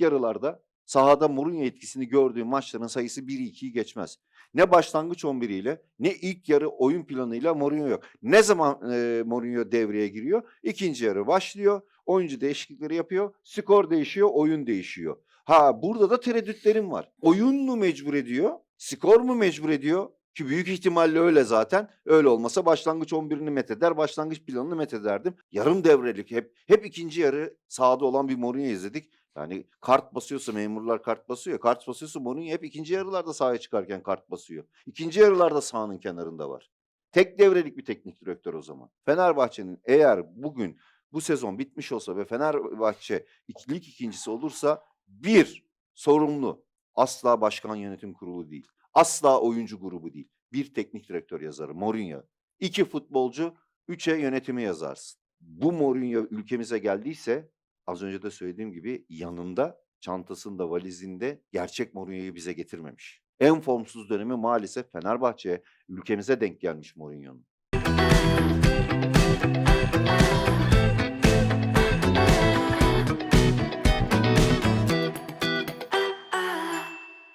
yarılarda sahada Mourinho etkisini gördüğü maçların sayısı 1'i 2'yi geçmez. Ne başlangıç 11'iyle ne ilk yarı oyun planıyla Mourinho yok. Ne zaman e, Mourinho devreye giriyor? İkinci yarı başlıyor. Oyuncu değişiklikleri yapıyor. Skor değişiyor, oyun değişiyor. Ha burada da tereddütlerim var. Oyun mu mecbur ediyor? Skor mu mecbur ediyor? Ki büyük ihtimalle öyle zaten. Öyle olmasa başlangıç 11'ini metheder, başlangıç planını methederdim. Yarım devrelik hep hep ikinci yarı sahada olan bir Mourinho izledik. Yani kart basıyorsa memurlar kart basıyor. Kart basıyorsa Mourinho hep ikinci yarılarda sahaya çıkarken kart basıyor. İkinci yarılarda sahanın kenarında var. Tek devrelik bir teknik direktör o zaman. Fenerbahçe'nin eğer bugün bu sezon bitmiş olsa ve Fenerbahçe iki- lig ikincisi olursa bir sorumlu asla başkan yönetim kurulu değil. Asla oyuncu grubu değil. Bir teknik direktör yazarı Mourinho. İki futbolcu, üçe yönetimi yazarsın. Bu Mourinho ülkemize geldiyse az önce de söylediğim gibi yanında, çantasında, valizinde gerçek Mourinho'yu bize getirmemiş. En formsuz dönemi maalesef Fenerbahçe'ye, ülkemize denk gelmiş Mourinho'nun.